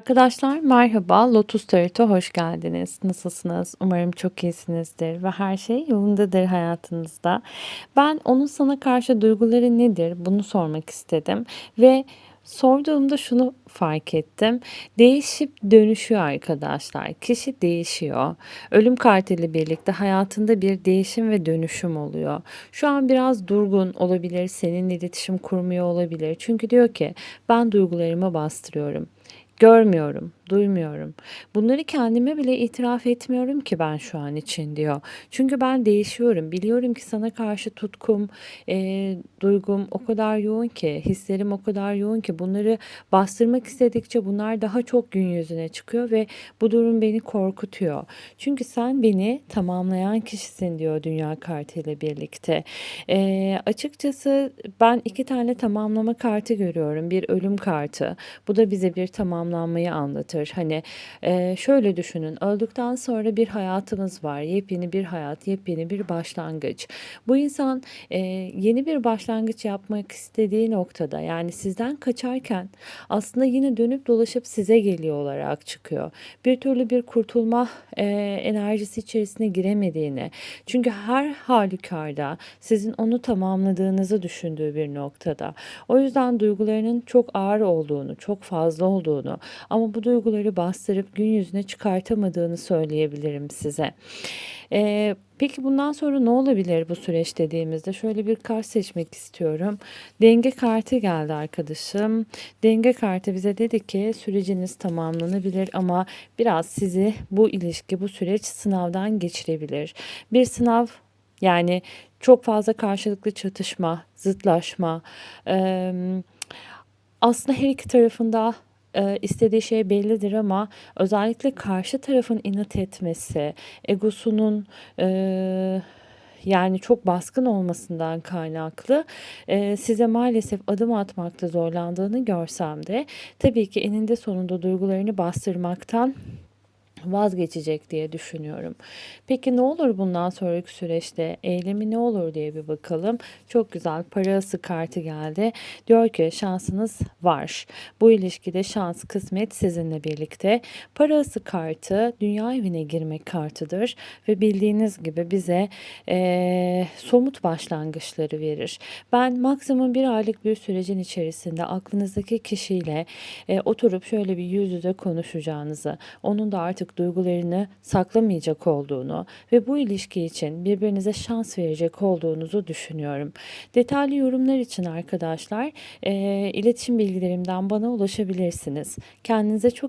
Arkadaşlar merhaba, Lotus Tarot'a hoş geldiniz. Nasılsınız? Umarım çok iyisinizdir ve her şey yolundadır hayatınızda. Ben onun sana karşı duyguları nedir bunu sormak istedim ve sorduğumda şunu fark ettim. Değişip dönüşüyor arkadaşlar. Kişi değişiyor. Ölüm kartıyla birlikte hayatında bir değişim ve dönüşüm oluyor. Şu an biraz durgun olabilir, seninle iletişim kurmuyor olabilir. Çünkü diyor ki ben duygularımı bastırıyorum. Görmüyorum, duymuyorum. Bunları kendime bile itiraf etmiyorum ki ben şu an için diyor. Çünkü ben değişiyorum. Biliyorum ki sana karşı tutkum, eee, duygum o kadar yoğun ki, hislerim o kadar yoğun ki bunları bastırmak istedikçe bunlar daha çok gün yüzüne çıkıyor ve bu durum beni korkutuyor. Çünkü sen beni tamamlayan kişisin diyor dünya kartıyla birlikte. Eee, açıkçası ben iki tane tamamlama kartı görüyorum. Bir ölüm kartı. Bu da bize bir tamamlanmayı anlatır. Hani eee, şöyle düşünün. Öldükten sonra bir hayatımız var. Yepyeni bir hayat, yepyeni bir başlangıç. Bu insan eee, yeni bir başlangıç yapmak istediği noktada yani sizden kaçarken aslında yine dönüp dolaşıp size geliyor olarak çıkıyor. Bir türlü bir kurtulma eee, enerjisi içerisine giremediğini. Çünkü her halükarda sizin onu tamamladığınızı düşündüğü bir noktada. O yüzden duygularının çok ağır olduğunu, çok fazla olduğunu ama bu duyguları bastırıp gün yüzüne çıkartamadığını söyleyebilirim size. Eee, peki bundan sonra ne olabilir bu süreç dediğimizde? Şöyle bir kart seçmek istiyorum. Denge kartı geldi arkadaşım. Denge kartı bize dedi ki süreciniz tamamlanabilir ama biraz sizi bu ilişki, bu süreç sınavdan geçirebilir. Bir sınav yani çok fazla karşılıklı çatışma, zıtlaşma, aslında her iki tarafında Eee, istediği şey bellidir ama özellikle karşı tarafın inat etmesi, egosunun, eee, yani çok baskın olmasından kaynaklı, eee, size maalesef adım atmakta zorlandığını görsem de tabii ki eninde sonunda duygularını bastırmaktan vazgeçecek diye düşünüyorum. Peki ne olur bundan sonraki süreçte? Eylemi ne olur diye bir bakalım. Çok güzel para ası kartı geldi. Diyor ki şansınız var. Bu ilişkide şans, kısmet sizinle birlikte. Para ası kartı dünya evine girmek kartıdır ve bildiğiniz gibi bize eee, somut başlangıçları verir. Ben maksimum bir aylık bir sürecin içerisinde aklınızdaki kişiyle e, oturup şöyle bir yüz yüze konuşacağınızı, onun da artık duygularını saklamayacak olduğunu ve bu ilişki için birbirinize şans verecek olduğunuzu düşünüyorum. Detaylı yorumlar için arkadaşlar e, iletişim bilgilerimden bana ulaşabilirsiniz. Kendinize çok